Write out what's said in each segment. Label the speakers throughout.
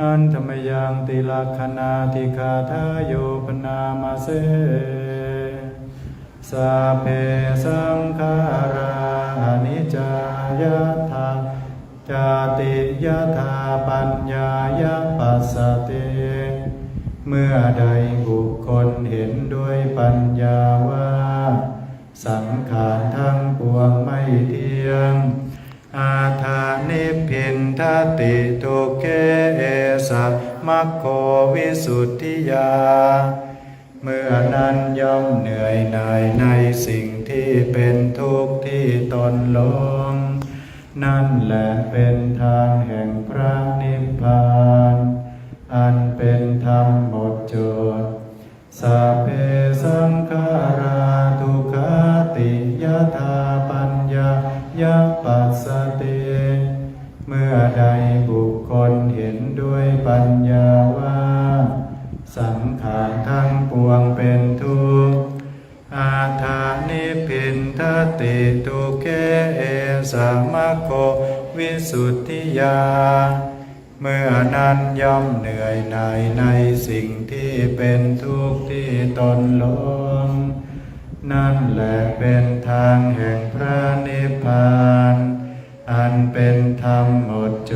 Speaker 1: หันธรรมยังติลักขณาติคาทายโยปนามาเสสาเพสังขาราอนิจายธาจาติยธาปัญญายปัสสติเมื่อใดบุคคลเห็นด้วยปัญญาว่า สังขารทั้งปวงไม่เที่ยง อาทานิพินทติทุกเกเอสะมัคโควิสุทธิยา เมื่อนั้นย่อมเหนื่อยหน่ายในสิ่งที่เป็นทุกข์ที่ตนลง นั่นแหละเป็นทางแห่งพระนิพพาน อันเป็นธรรมหมดจดสัพเพสังขาราทุกขติยธาปัญญายปัสสติเมื่อ ใดบุคคลเห็นด้วยปัญญาว่า สังขารทั้งปวงเป็นทุกข์อาทานิพินทติทุเกเอสามะโควิสุทธิยา เมื่อนั้นย่อมเหนื่อยหน่ายในสิ่งที่เป็นทุกข์ที่ตนหลงนั่นแหละเป็นทางแห่งพระนิพพาน อันเป็นธรรมหมดจ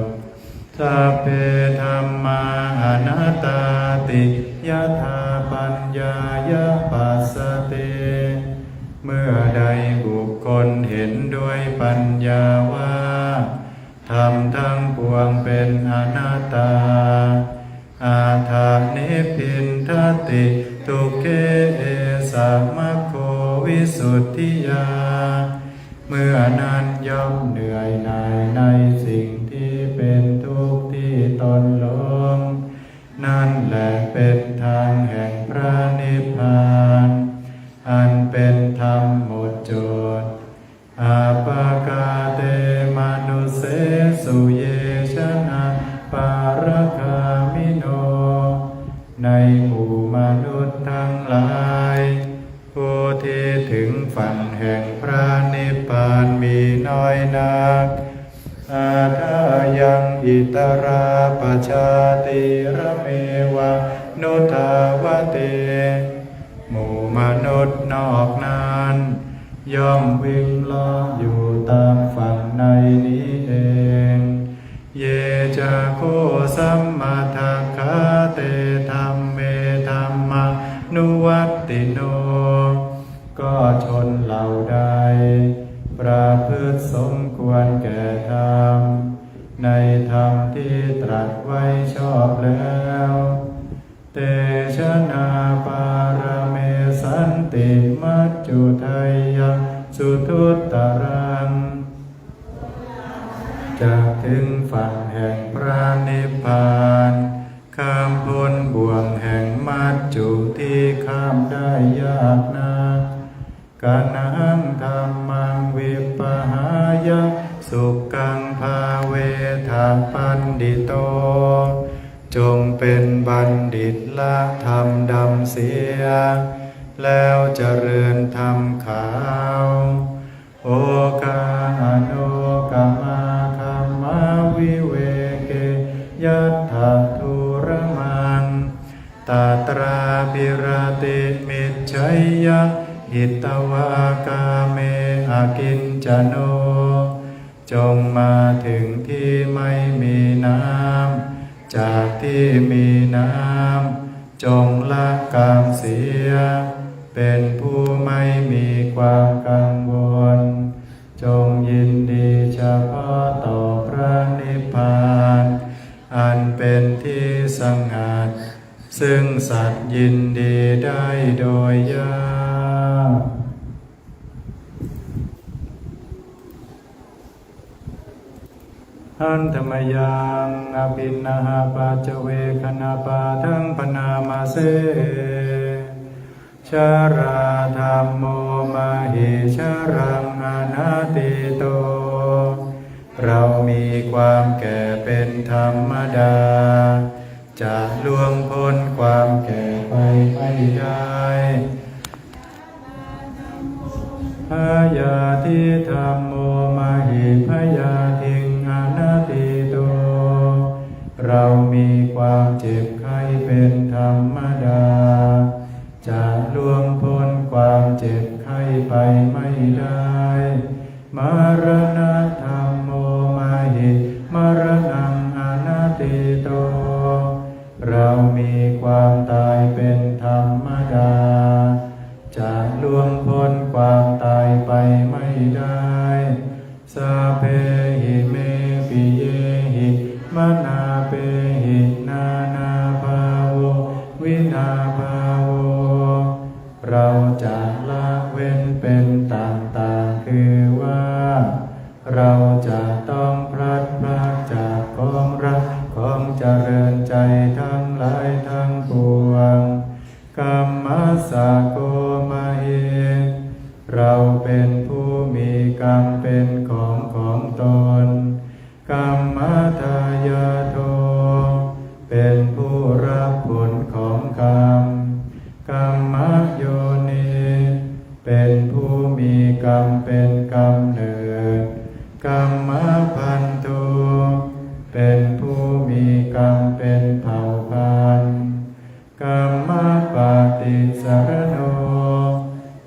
Speaker 1: ดสัพเพธรรมาอนัตตาติยถาปัญญายะปัสสติเมื่อใดบุคคลเห็นด้วยปัญญาว่าธรรมทั้งปวงเป็นอนัตตา อาทานิพินทติทุเกเอสามโควิสุทธิยา เมื่อนั้นย่อมเหนื่อยหน่ายในสิ่งที่เป็นทุกข์ที่ตนหลงนั่นแหละเป็นทางแห่งพระนิพพาน อันเป็น เวทาปันดิโต จงเป็นบัณฑิตละธรรมดำเสีย แล้วเจริญธรรมขาว โอกาโนกามาคามาวิเวเกยัตถาทุรมังตาตราปิราติมิจฉัยยะหิตวากาเมอากินจโน จงมาถึงที่ไม่มีน้ำ จากที่มีน้ำ จงละกามเสีย เป็นผู้ไม่มีความกังวล จงยินดีเฉพาะต่อพระนิพพาน อันเป็นที่สงัด ซึ่งสัตว์ยินดีได้โดยยากหั นธรรมยังอภินนาหาปัจเจเวคณาปาทังปนามาเสชาราธรรมโมมาหิชารังอนาติโต เรามีความแก่เป็นธรรมดา จะล่วงพ้นความแก่ไปไม่ได้พยาธิธรรมโมมาหิพยา เป็นธรรมดา วิ กรรมเป็นเผ่าพันธุ์กรรมปฏิสารโน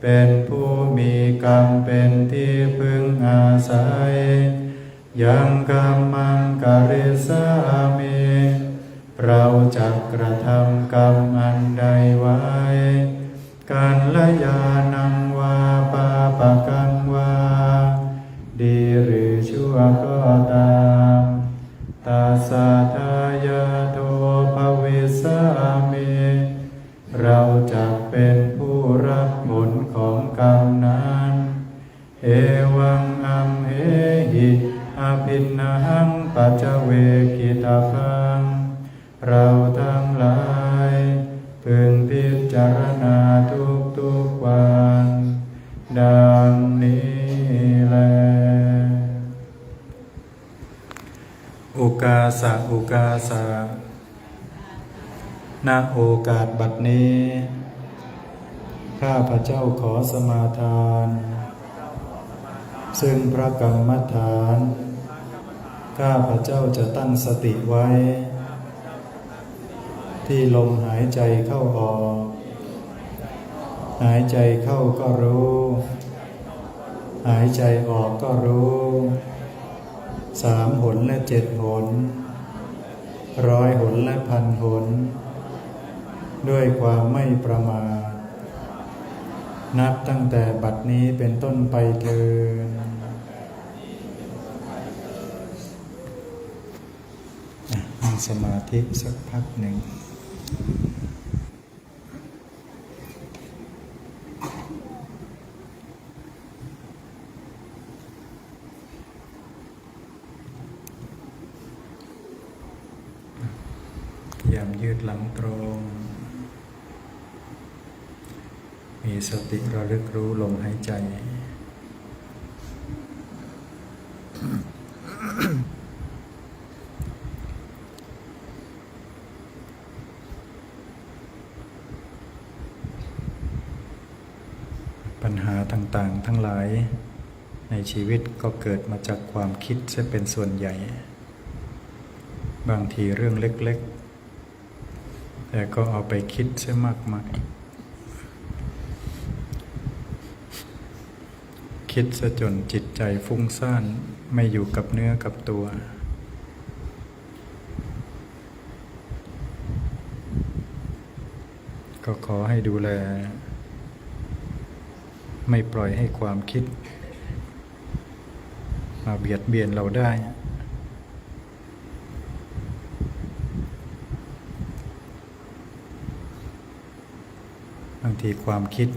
Speaker 1: เป็นผู้มีกรรมเป็นที่พึงอาศัย ยังกรรมังกริสามิเราจะกระทำกรรม ภินนังปัจจเวกิตาพังเราทั้งหลายพึงพิจารณาทุกทุกๆวัน ดังนี้แล อุกาสะอุกาสะณโอกาสบัดนี้ ข้าพระเจ้าขอสมาทาน ซึ่งพระกรรมฐาน ข้าพระเจ้าจะตั้งสติไว้ ที่ลมหายใจเข้าออก หายใจเข้าก็รู้ หายใจออกก็รู้สามหนและเจ็ดหน ร้อยหนและพันหน ด้วยความไม่ประมาทนับตั้งแต่บัดนี้เป็นต้นไปเถิดอะนั่ง สมาธิสักพักหนึ่งพยายามยืดหลังตรง มีสติระลึกรู้ลมหายใจ ปัญหาต่างๆ ทั้งหลาย ในชีวิตก็เกิดมาจากความคิดจะเป็นส่วนใหญ่ บางทีเรื่องเล็ก ๆ แต่ก็เอาไปคิดเสียมากมายคิดซะจนจิตใจฟุ้งซ่านไม่อยู่กับเนื้อกับตัวก็ขอให้ดูแล ไม่ปล่อยให้ความคิด มาเบียดเบียนเราได้ บางทีความคิด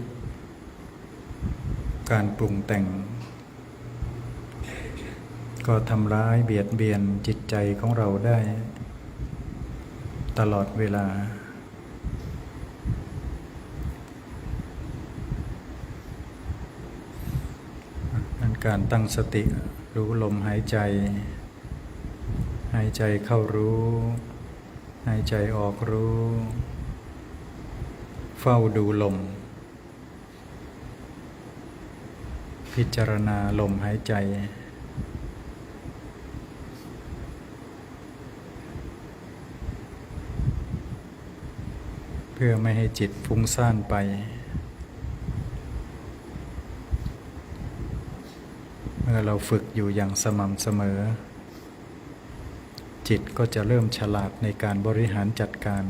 Speaker 1: การปรุงแต่ง ก็ทำร้ายเบียดเบียนจิตใจของเราได้ ตลอดเวลา การตั้งสติรู้ลมหายใจ หายใจเข้ารู้ หายใจออกรู้ เฝ้าดูลม พิจารณาลมหายใจเพื่อไม่ให้จิตฟุ้งซ่านไป มื่อเราฝึกอยู่อย่างสม่ำเสมอ จิตก็จะเริ่มฉลาดในการบริหารจัดการ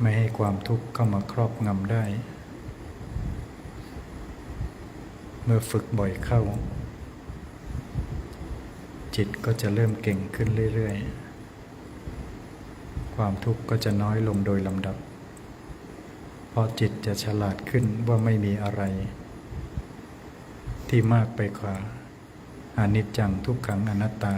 Speaker 1: ไม่ให้ความทุกข์เข้ามาครอบงำได้ เมื่อฝึกบ่อยเข้า จิตก็จะเริ่มเก่งขึ้นเรื่อยๆ ความทุกข์ก็จะน้อยลงโดยลำดับ เพราะจิตจะฉลาดขึ้นว่าไม่มีอะไร ที่มากไปกว่าอนิจจังทุกขังอนัตตา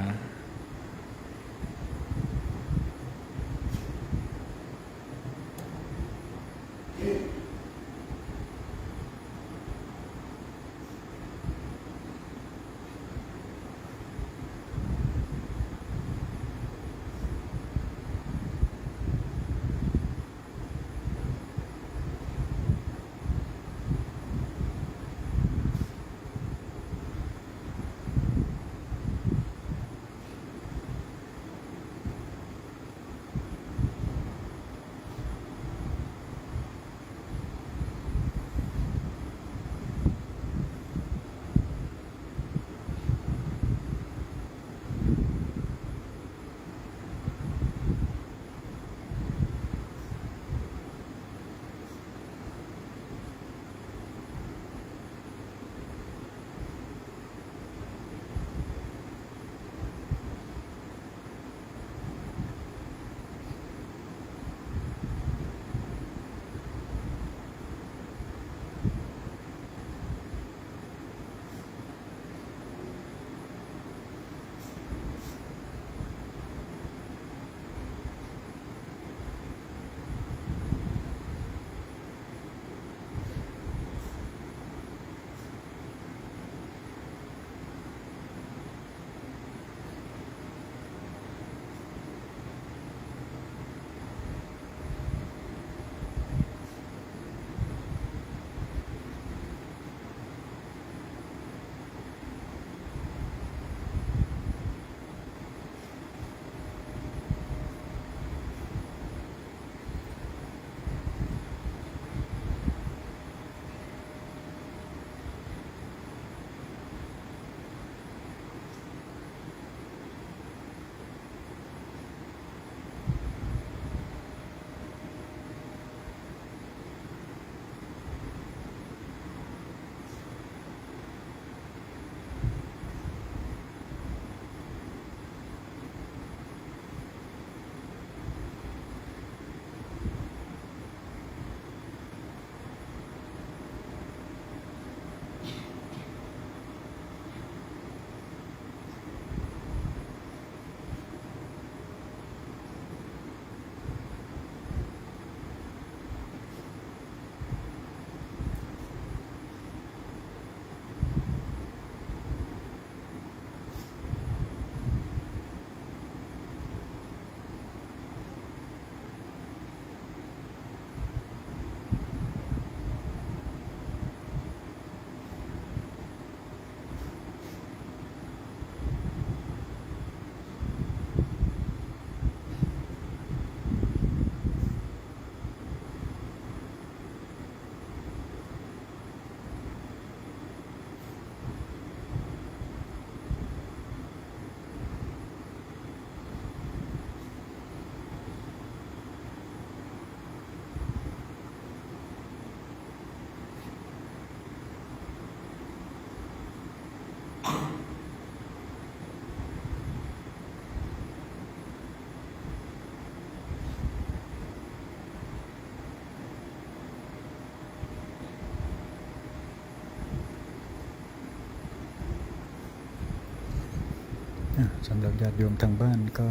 Speaker 1: สำหรับญาติโยมทางบ้านก็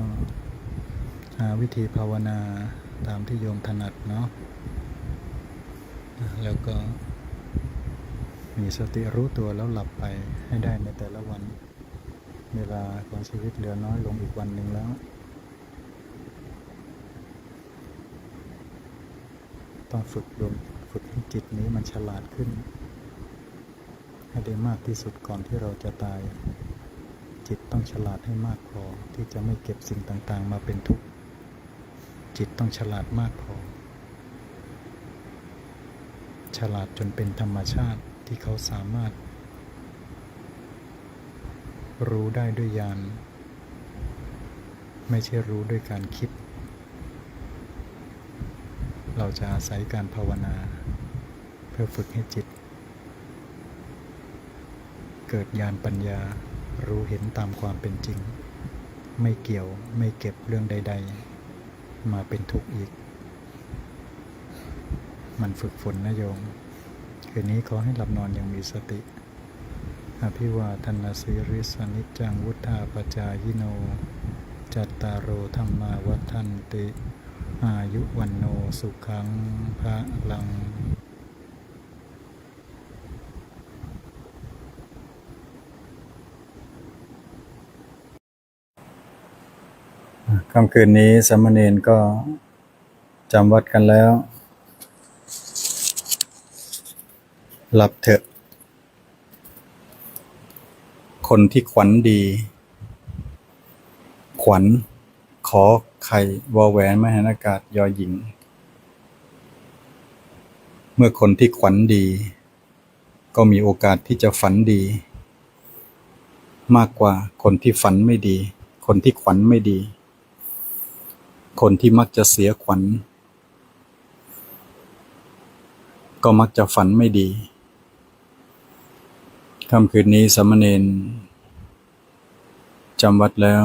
Speaker 1: หาวิธีภาวนาตามที่โยมถนัดเนาะแล้วก็มีสติรู้ตัวแล้วหลับไปให้ได้ในแต่ละวัน เวลาของชีวิตเหลือน้อยลงอีกวันหนึ่งแล้ว ต้องฝึกดวงฝึกให้จิตนี้มันฉลาดขึ้น ให้ได้มากที่สุดก่อนที่เราจะตาย ต้องฉลาดให้มากพอที่จะไม่เก็บสิ่งต่างๆ มาเป็นทุกข์ จิตต้องฉลาดมากพอ ฉลาดจนเป็นธรรมชาติที่เขาสามารถ รู้ได้ด้วยญาณไม่ใช่รู้ด้วยการคิด เราจะอาศัยการภาวนา เพื่อฝึกให้จิต เกิดญาณปัญญา รู้เห็นตามความเป็นจริง ไม่เกี่ยวไม่เก็บเรื่องใด ๆ มาเป็นทุกข์อีก มันฝึกฝนนะโยม คืนนี้ขอให้หลับนอนอย่างมีสติ อภิวาทนาสิริสนิจจังวุธาปจายโน จัตตารโอธรรมาวัฏันติ อายุวันโนสุขังพระลัง ค่ำคืนนี้สามเณรก็จำวัดกันแล้ว หลับเถอะ คนที่ขวัญดี ขวัญ ขอไข่วอแหวนมหานากาศยอหญิง เมื่อคนที่ขวัญดี ก็มีโอกาสที่จะฝันดี มากกว่าคนที่ฝันไม่ดี คนที่ขวัญไม่ดี คนที่มักจะเสียขวัญ ก็มักจะฝันไม่ดีค่ำคืนนี้สามเณรจำวัดแล้ว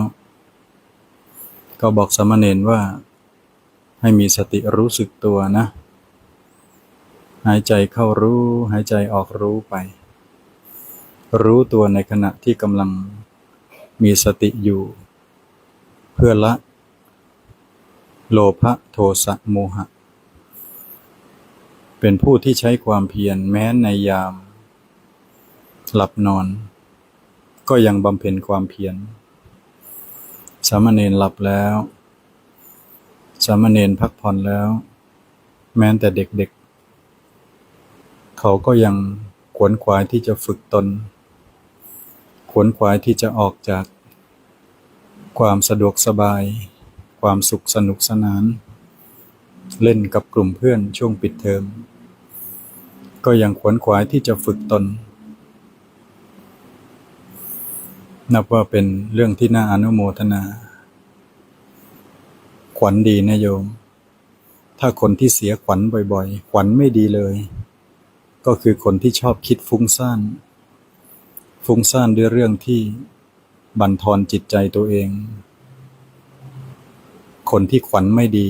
Speaker 1: ก็บอกสามเณรว่าให้มีสติรู้สึกตัวนะ หายใจเข้ารู้ หายใจออกรู้ไป รู้ตัวในขณะที่กำลังมีสติอยู่ เพื่อละ โลภะโทสะโมหะ เป็นผู้ที่ใช้ความเพียรแม้ในยาม หลับนอน ก็ยังบำเพ็ญความเพียรสามเณรหลับแล้ว สามเณรพักผ่อนแล้ว แม้แต่เด็กๆเขาก็ยังขวนขวายที่จะฝึกตน ขวนขวายที่จะออกจากความสะดวกสบาย ความสุขสนุกสนาน เล่นกับกลุ่มเพื่อนช่วงปิดเทอม ก็ยังขวนขวายที่จะฝึกตน นับว่าเป็นเรื่องที่น่าอนุโมทนา ขวัญดีนะโยม ถ้าคนที่เสียขวัญบ่อยๆ ขวัญไม่ดีเลย ก็คือคนที่ชอบคิดฟุ้งซ่าน ฟุ้งซ่านด้วยเรื่องที่บั่นทอนจิตใจตัวเอง คนที่ขวัญไม่ดี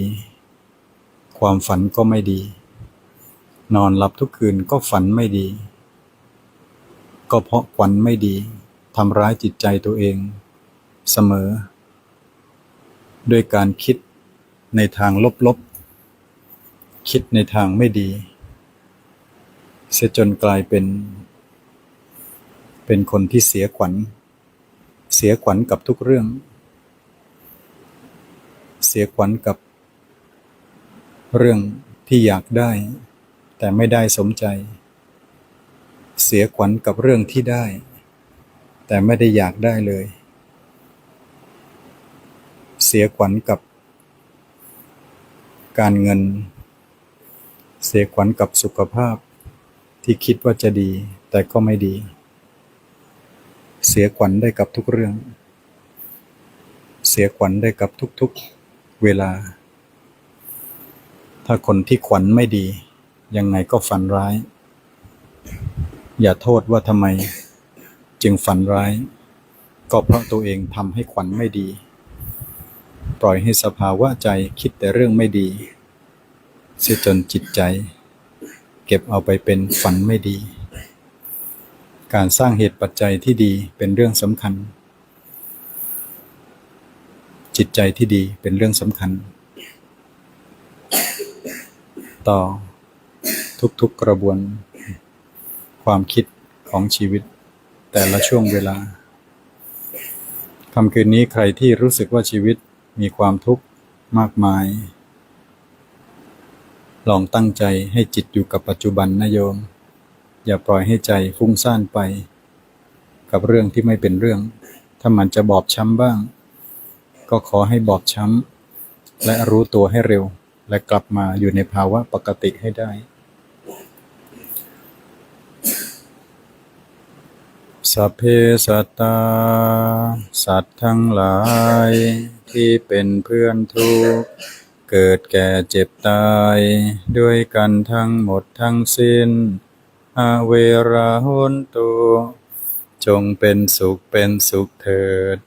Speaker 1: ความฝันก็ไม่ดี นอนหลับทุกคืนก็ฝันไม่ดี ก็เพราะขวัญไม่ดีทำร้ายจิตใจตัวเอง เสมอ ด้วยการคิดในทางลบๆ คิดในทางไม่ดี เสียจนกลายเป็น เป็นคนที่เสียขวัญ เสียขวัญกับทุกเรื่อง เสียขวัญกับ เรื่องที่อยากได้ แต่ไม่ได้สมใจ เสียขวัญกับเรื่องที่ได้ แต่ไม่ได้อยากได้เลย เสียขวัญกับ การเงิน เสียขวัญกับสุขภาพ ที่คิดว่าจะดี แต่ก็ไม่ดี เสียขวัญได้กับทุกเรื่องเสียขวัญได้กับทุกๆ เวลา ถ้าคนที่ขวัญไม่ดี ยังไงก็ฝันร้าย อย่าโทษว่าทำไม จึงฝันร้าย ก็เพราะตัวเองทำให้ขวัญไม่ดี ปล่อยให้สภาวะใจคิดแต่เรื่องไม่ดี เสียจนจิตใจ เก็บเอาไปเป็นฝันไม่ดี การสร้างเหตุปัจจัยที่ดีเป็นเรื่องสำคัญ จิตใจที่ดีเป็นเรื่องสำคัญ ต่อทุกๆกระบวน ความคิดของชีวิต แต่ละช่วงเวลาคำคืนนี้ใครที่รู้สึกว่าชีวิตมีความทุกข์มากมาย ลองตั้งใจให้จิตอยู่กับปัจจุบันนะโยม อย่าปล่อยให้ใจฟุ้งซ่านไป กับเรื่องที่ไม่เป็นเรื่อง ถ้ามันจะบอบช้ำบ้าง ก็ขอให้บอบช้ำและรู้ตัวให้เร็ว และกลับมาอยู่ในภาวะปกติให้ได้ สัพเพสัตตา สัตว์ทั้งหลายที่เป็นเพื่อนทุกข์เกิดแก่เจ็บตาย ด้วยกันทั้งหมดทั้งสิ้นอเวราหนตุจงเป็นสุขเป็นสุขเถิด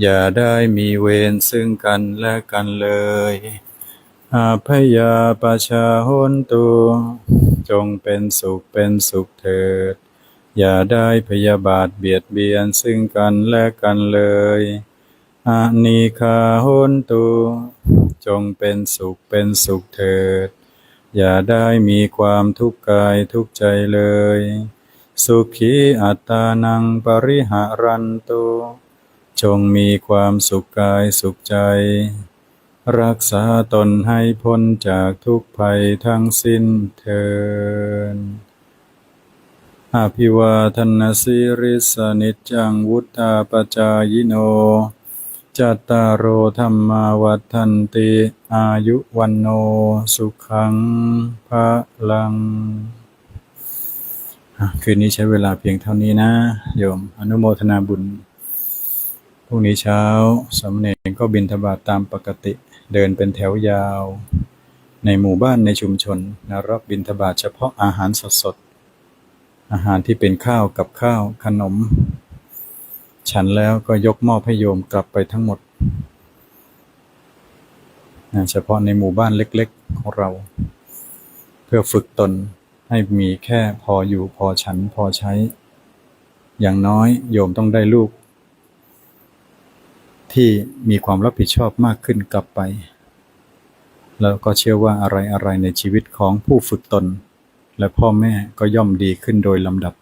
Speaker 1: อย่าได้มีเวรซึ่งกันและกันเลยอาพยาปชาหนตุจงเป็นสุขเป็นสุขเถิด อย่าได้พยาบาทเบียดเบียนซึ่งกันและกันเลยอานิคาหนตุจงเป็นสุขเป็นสุขเถิด อย่าได้มีความทุกข์กายทุกใจเลย สุขีอัตตานังปริหารันตุ จงมีความสุขกายสุขใจ รักษาตนให้พ้นจากทุกภัยทั้งสิ้นเทินอภิวาทนาสิริสนิจังวุธาปจายโน จัตตารโอธรรมาวัฏันติอายุวันโนสุขังพระลัง คืนนี้ใช้เวลาเพียงเท่านี้นะโยมอนุโมทนาบุญ รุ่งนี้เช้าสามเณรก็บินทบาทตามปกติ เดินเป็นแถวยาว ในหมู่บ้านในชุมชนนะรับบินทบาทเฉพาะอาหารสดๆอาหารที่เป็นข้าวกับข้าวขนม ฉันแล้วก็ยกมอบให้โยมกลับไปทั้งหมดนะเฉพาะในหมู่บ้านเล็กๆของเรา เพื่อฝึกตนให้มีแค่พออยู่พอฉันพอใช้ อย่างน้อยโยมต้องได้ลูก ที่มีความรับผิดชอบมากขึ้นกลับไป แล้วก็เชื่อว่าอะไรอะไรๆในชีวิตของผู้ฝึกตน และพ่อแม่ก็ย่อมดีขึ้นโดยลำดับ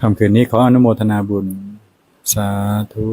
Speaker 1: คำคืนนี้ขออนุโมทนาบุญ สาธุ